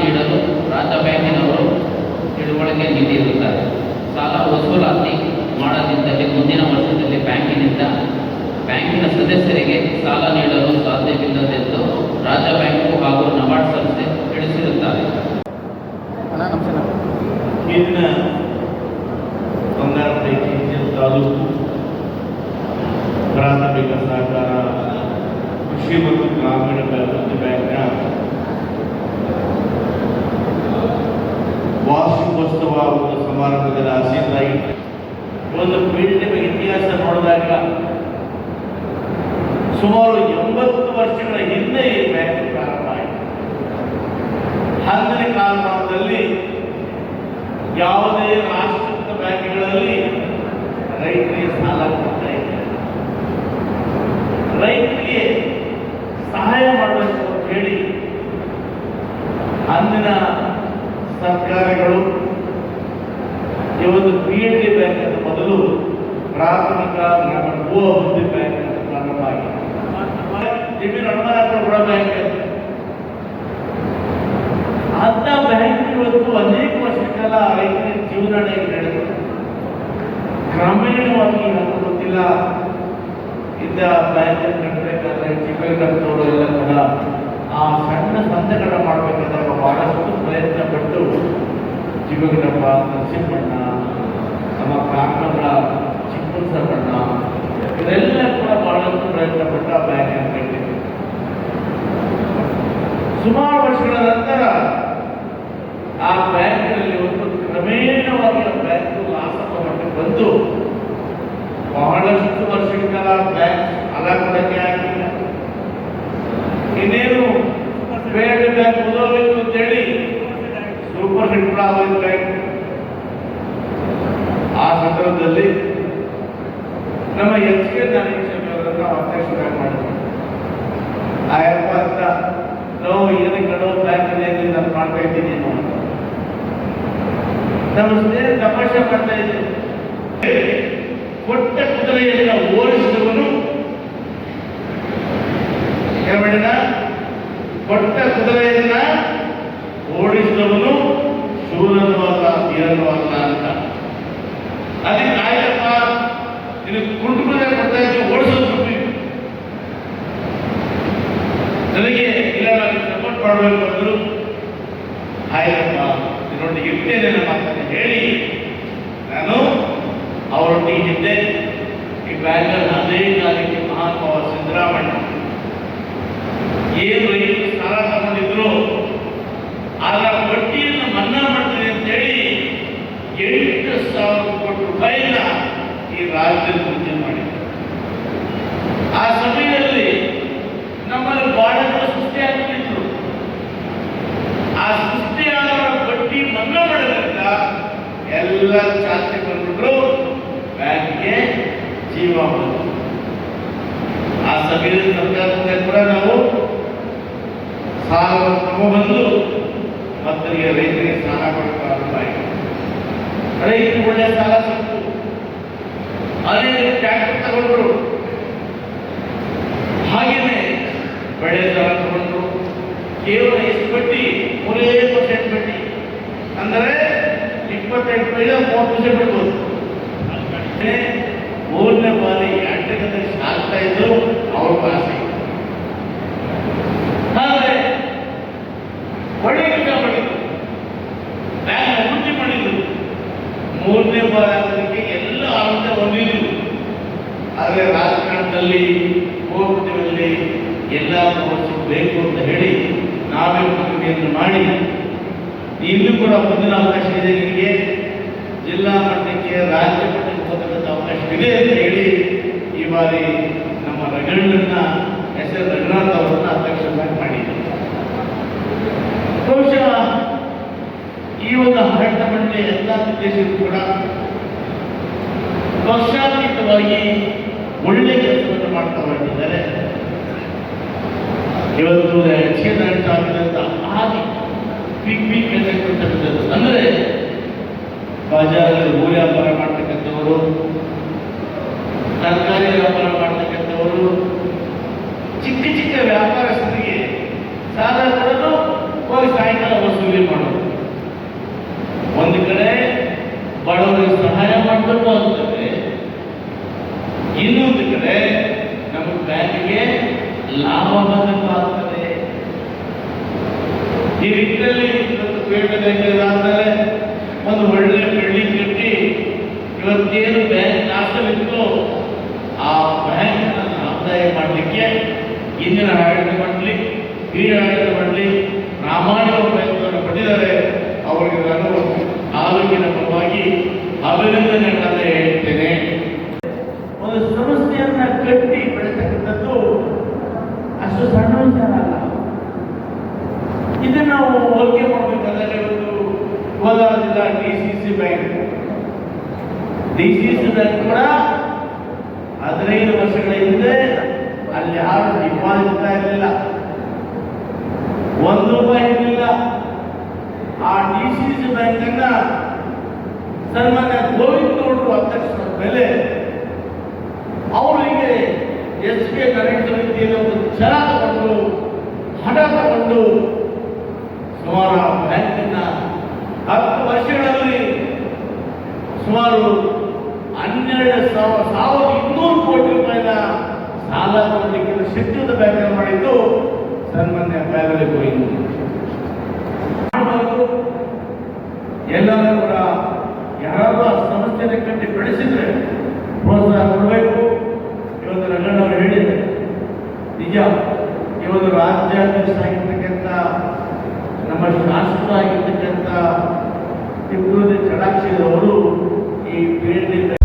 ನೀಡಲು ರಾಜ್ಯ ಬ್ಯಾಂಕಿನವರು ತಿಳುವಳಿಕೆ ನೀಡಿರುತ್ತಾರೆ. ಸಾಲ ವಸೂಲಾತಿ ಮಾಡದಿದ್ದಲ್ಲಿ ಮುಂದಿನ ವರ್ಷದಲ್ಲಿ ಬ್ಯಾಂಕಿನಿಂದ ಬ್ಯಾಂಕಿನ ಸದಸ್ಯರಿಗೆ ಸಾಲ ನೀಡಲು ಸಾಧ್ಯವಿಲ್ಲದೆಂದು ರಾಜ್ಯ ಬ್ಯಾಂಕು ಹಾಗೂ ನಬಾರ್ಡ್ ಸಂಸ್ಥೆ ತಿಳಿಸಿರುತ್ತಾರೆ ಹಿಂದಿನ ಬಂಗಾರಪೇಟೆ ತಾಲೂಕು ಪ್ರಾಥಮಿಕ ಸಹಕಾರ ಕೃಷಿ ಮತ್ತು ಗ್ರಾಮೀಣ ಅಭಿವೃದ್ಧಿ ಬ್ಯಾಂಕ್ನ ವಾರ್ಷಿಕೋತ್ಸವ ಒಂದು ಸಮಾರಂಭದಲ್ಲಿ ರೈ ಒಂದು ಪೀಳಿಗೆ ಇತಿಹಾಸ ನೋಡಿದಾಗ ಸುಮಾರು ಎಂಬತ್ತು ವರ್ಷಗಳ ಹಿಂದೆ ಈ ಬ್ಯಾಂಕ್ ಪ್ರಾರಂಭ ಆಯಿತು. ಅಂದರೆ ಕಾಲಮಾನದಲ್ಲಿ ಯಾವುದೇ ರಾಷ್ಟ್ರೀಕೃತ ಬ್ಯಾಂಕ್ಗಳಲ್ಲಿ ರೈತರಿಗೆ ಸಾಲ ಕೊಡ್ತಾ ಇದ್ದಾರೆ ರೈತರಿಗೆ ಸಹಾಯ ಮಾಡಬೇಕು ಅಂತ ಹೇಳಿ ಅಂದಿನ ಸರ್ಕಾರಗಳು ಈ ಒಂದು ಪಿ ಡಿ ಬ್ಯಾಂಕ್ ಅಂತ ಮೊದಲು ಪ್ರಾಥಮಿಕ ಗ್ರಾಮೀಣ ಅಭಿವೃದ್ಧಿ ಬ್ಯಾಂಕ್ ಪ್ರಾರಂಭ ಆಗಿದೆ. ಜಮೀನು ಅನುಮಾನ ಕೂಡ ಬ್ಯಾಂಕ್ ಅಂತ ಬ್ಯಾಂಕ್ ಇವತ್ತು ಅನೇಕ ವರ್ಷಗಳ ರೈತರ ಜೀವನ ನಡೆಯುತ್ತೆ ಗ್ರಾಮೀಣವಾಗಿ ನನಗೆ ಗೊತ್ತಿಲ್ಲ. ಇದ್ದ ಬ್ಯಾಂಕ್ ಕಟ್ಟಬೇಕಾದ್ರೆ ಚಿಕ್ಕವರು ಎಲ್ಲ ಕೂಡ ಆ ಸಣ್ಣ ಸಂತೆಗಳ ಮಾಡಬೇಕಾದ್ರೆ ಪಟ್ಟು ಚಿಕ್ಕಗಡಪ್ಪ ನರಸಿಂಹಣ್ಣ ನಮ್ಮ ಕಾಕಗಳ ಚಿಕ್ಕಬಸವಣ್ಣ ಇದೆಲ್ಲ ಕೂಡ ಬಹಳಷ್ಟು ಪ್ರಯತ್ನ ಪಟ್ಟು ಆ ಬ್ಯಾಂಕ್ ಕಟ್ಟಿದ್ರು ಸುಮಾರು ವರ್ಷಗಳ ನಂತರ ಆ ಬ್ಯಾಂಕ್ನಲ್ಲಿ ಒಂದು ಕ್ರಮೇಣವಾಗಿ ಆ ಬ್ಯಾಂಕ್ ಲಾಸಪ್ಪ ಮಟ್ಟಕ್ಕೆ ಬಂದು ಬಹಳಷ್ಟು ವರ್ಷಗಳ ಕಾಲ ಬ್ಯಾಂಕ್ ಸಾಲ ಕೊಡಕ್ಕೆ ಆಗಿಲ್ಲ ಇನ್ನೇನು ಬೇರೆ ಬ್ಯಾಂಕ್ ಓದೋಬೇಕು ಅಂತೇಳಿ ಸೂಪರ್ ಹಿಟ್ ಬ್ಯಾಂಕ್ ಆ ನಮ್ಮ ಎಚ್ ಕೆ ಅವರನ್ನ ಅಧ್ಯಕ್ಷರಾಗಿ ಆಯಪ್ಪ ಅಂತ ನಾವು ಏನಕ್ಕೆ ಕಡೋ ಬ್ಯಾಂಕ್ ನಾನು ಮಾಡ್ತಾ ಇದ್ದೀನಿ ನಮ್ಮ ಸ್ನೇಹಿತ ತಮಾಷೆ ಮಾಡ್ತಾ ಇದ್ದೀವಿ ಕೊಟ್ಟ ಕುದುರೆಯನ್ನು ಓಡಿಸಿದವನು ಏನ್ ಕೊಟ್ಟ ಕುದುರೆಯನ್ನ ಓಡಿಸಿದವನು ಶೂರನೂ ಅಲ್ಲ ಧೀರನೂ ಅಲ್ಲ ಅದಕ್ಕೆ ಆಯ್ತಪ್ಪ ನಿನಗೆ ಕುಂಟು ಕುದುರೆ ಕೊಡ್ತಾ ಇದ್ದೀವಿ ಓಡಿಸೋದು ಬಿಟ್ಟು ನನಗೆ ಇಲ್ಲ ನಾನು ಸಪೋರ್ಟ್ ಮಾಡಬೇಕು ಅಂದರು ಆಯ್ತಪ್ಪ ನಿನ್ನೊಟ್ಟಿಗೆ ಇರ್ತೇನೆ ನಮ್ಮ ಮಾತನ್ನು ಹೇಳಿ, ನಾನು ಅವರೊಟ್ಟಿಗೆ ಇದ್ದೆ ಈ ಬ್ಯಾಂಕಲ್ಲಿ ಅದೇ ಕಾಲಕ್ಕೆ ಮಹಾತ್ಮ ಸಿದ್ದರಾಮಣ್ಣ ಏನು ರೈತರು ಸಾಲ ತಗೊಂಡಿದ್ರು, ಆಗ ಅಂತೇಳಿ ಎಂಟು ಸಾವಿರ ಕೋಟಿ ರೂಪಾಯಿನ ಈ ರಾಜ್ಯದಲ್ಲಿ ಪೂಜೆ ಮಾಡಿದ್ರು. ಆ ಸಮಯದಲ್ಲಿ ನಮ್ಮಲ್ಲಿ ಬಹಳ ಜನ ಸೃಷ್ಟಿ ಆಗ್ತಿದ್ರು. ಆ ಸೃಷ್ಟಿಯಾದವರ ಬಡ್ಡಿ ಮನ್ನಾ ಮಾಡೋದ್ರಿಂದ ಎಲ್ಲ ಚಾಚೆ ಬಂದ್ಬಿಟ್ರು ಬ್ಯಾಂಕ್ಗೆ ಜೀವ ಬಂತು. ಆ ಸಮಯದಲ್ಲಿ ಸರ್ಕಾರದಿಂದ ಕೂಡ ನಾವು ಸಾಲವನ್ನು ತಗೊಂಡ್ಬಂದು ಮತ್ತೆ ರೈತರಿಗೆ ಸಾಲ ಆಯಿತು ರೈತರು ಒಳ್ಳೆ ಸಾಲ ಸಿಕ್ತು. ಅದೇ ಟ್ರ್ಯಾಕ್ಟರ್ ತಗೊಂಡ್ರು. ಹಾಗೇನೆ ಬೆಳೆ ಸಾಲ ತಗೊಂಡ್ರು. ಕೇವಲ ಎಷ್ಟು ಬಡ್ಡಿ? ಮೂರೇ ಪರ್ಸೆಂಟ್ ಬಡ್ಡಿ. ಅಂದರೆ ಇಪ್ಪತ್ತೆಂಟು ಪೈಸೆ ಮೂವತ್ತು ಪರ್ಸೆಂಟ್ ಬಿಡ್ಬೋದು. ಮೂರನೇ ಬಾರಿ ಎರಡನೇ ಸಾಕ್ತಾ ಇದ್ರು ಅವ್ರ ಆಸೆ ಆದರೆ ಒಳ್ಳೆ ಕೆಲಸ ಮಾಡಿದ್ರು ಬ್ಯಾಂಕ್ ಅಭಿವೃದ್ಧಿ ಮಾಡಿದ್ರು ಮೂರನೇ ಭಾಗಕ್ಕೆ ಎಲ್ಲ ಆರೋಗ್ಯ ಹೊಂದಿದ್ರು ಆದರೆ ರಾಜಕಾರಣದಲ್ಲಿ ಹೋಗ್ಬಿಟ್ಟಿವಲ್ಲಿ ಎಲ್ಲ ಬೇಕು ಅಂತ ಹೇಳಿ ನಾವೇ ಪ್ರತಿಭೆಯನ್ನು ಮಾಡಿ ಇಲ್ಲೂ ಕೂಡ ಮುಂದಿನ ಅವಕಾಶ ಇದೆ ನಿಮಗೆ. ಜಿಲ್ಲಾ ಮಟ್ಟಕ್ಕೆ ರಾಜ್ಯ ಮಟ್ಟಕ್ಕೆ ಹೋಗತಕ್ಕಂಥ ಇದೆ ಅಂತ ಹೇಳಿ ಈ ಬಾರಿ ನಮ್ಮ ರಘಣ್ಣನ ಹೆಸರು ರಘುನಾಥ್ ಅವರನ್ನು ಅಧ್ಯಕ್ಷರಾಗಿ ಮಾಡಿದ್ರು. ಬಹುಶಃ ಮಂಡಳಿ ಎಲ್ಲ ಉದ್ದೇಶಕ್ಕೂ ಕೂಡ ವರ್ಷಾತೀತವಾಗಿ ಒಳ್ಳೆ ಕೆಲಸವನ್ನು ಮಾಡ್ತಾ ಹೊರಟಿದ್ದಾರೆ ಇವತ್ತು ಆಡಳಿತ ಆಗಿದಂತ ಆದಿ ಬಿಗ್ ಬಿಗ್ ಅಂದ್ರೆ ಅಂದರೆ ಬಾಜಾರಲ್ಲಿ ಹೂ ವ್ಯಾಪಾರ ಮಾಡ್ತಕ್ಕಂಥವರು, ತರಕಾರಿ ವ್ಯಾಪಾರ ಮಾಡ್ತಕ್ಕಂಥವರು, ಚಿಕ್ಕ ಚಿಕ್ಕ ವ್ಯಾಪಾರಸ್ಥರಿಗೆ ಸಾಲ ಕೊಡಲು ಹೋಗಿ ಸಾಯಂಕಾಲ ವಸೂಲಿ ಈ ನಿಟ್ಟಿನಲ್ಲಿ ಇವತ್ತು ಒಂದು ಒಳ್ಳೆ ಬಿಲ್ಡಿಂಗ್ ಕಟ್ಟಿ ಇವತ್ತೇನು ಬ್ಯಾಂಕ್ ನಾಶವಿತ್ತು ಆ ಬ್ಯಾಂಕ್ ಆದಾಯ ಮಾಡಲಿಕ್ಕೆ ಇಂದಿನ ಆಡಳಿತ ಮಂಡಳಿ ಈ ಆಡಳಿತ ಮಂಡಳಿ, ಪ್ರಾಮಾಣಿಕ ಪ್ರಯತ್ನವನ್ನು ಪಟ್ಟಿದ್ದಾರೆ. ಅವರಿಗೆ ನಾನು ತಾಲೂಕಿನ ಪರವಾಗಿ ಅಭಿನಂದನೆಗಳನ್ನು ಹೇಳ್ತೇನೆ ಒಂದು ಸಂಸ್ಥೆಯನ್ನ ಕಟ್ಟಿ ಬೆಳೆತಕ್ಕಂಥದ್ದು ಅಷ್ಟು ಸಣ್ಣ ವಿಚಾರ ಅಲ್ಲ ಇದನ್ನು ನಾವು ಹೋಲಿಕೆ ಮಾಡಬೇಕಾದ್ರೆ ಒಂದು ಕೋಲಾರ ಜಿಲ್ಲಾ D C C bank D C C bank ಕೂಡ ಹದಿನೈದು ವರ್ಷಗಳ ಹಿಂದೆ ಅಲ್ಲಿ ಯಾರು ಡಿಪಾಸಿಟ್ ಇರಲಿಲ್ಲ. ಒಂದು ರೂಪಾಯಿ ಇರಲಿಲ್ಲ. ಆ ಡಿ ಸಿ ಸಿ ಬ್ಯಾಂಕ್ ಅನ್ನ ಸನ್ಮಾನ್ಯ ಗೋವಿಂದ ಗೌಡರು ಅಧ್ಯಕ್ಷರ ಮೇಲೆ ಅವರಿಗೆ ಎಸ್ ಬಿ ಕರೆಂಟ್ ರೀತಿಯಲ್ಲಿ ಒಂದು ಛಲ ತಗೊಂಡು, ಹಣ ತಗೊಂಡು ಸುಮಾರು ಬ್ಯಾಂಕಿನ ಹತ್ತು ವರ್ಷಗಳಲ್ಲಿ ಸುಮಾರು ಹನ್ನೆರಡು ಸಾವಿರ ಸಾವಿರದ ಇನ್ನೂರು ಕೋಟಿ ರೂಪಾಯಿನ ಸಾಲ ದ ಬ್ಯಾಂಕ್ ಮಾಡಿದ್ದು ಸನ್ಮಾನ್ಯ ಗೋವಿಂದ ಮಾಡಬಾರ್ದು ಎಲ್ಲರೂ ಕೂಡ ಯಾರಾದ್ರೂ ಆ ಸಮಸ್ಯೆನ ಕಟ್ಟಿ ಬೆಳೆಸಿದ್ರೆ ಪ್ರೋತ್ಸಾಹ ಕೊಡಬೇಕು. ಇವತ್ತು ರಂಗಣ್ಣವರು ಹೇಳಿದ್ರೆ ನಿಜ, ಇವತ್ತು ರಾಜ್ಯಾಧ್ಯಕ್ಷ ಆಗಿರ್ತಕ್ಕಂಥ, ನಮ್ಮ ಶಾಸಕರಾಗಿರ್ತಕ್ಕಂಥ ಚಡಾಕ್ಷಿ ಅವರು ಈ ಪೀಠದಿಂದ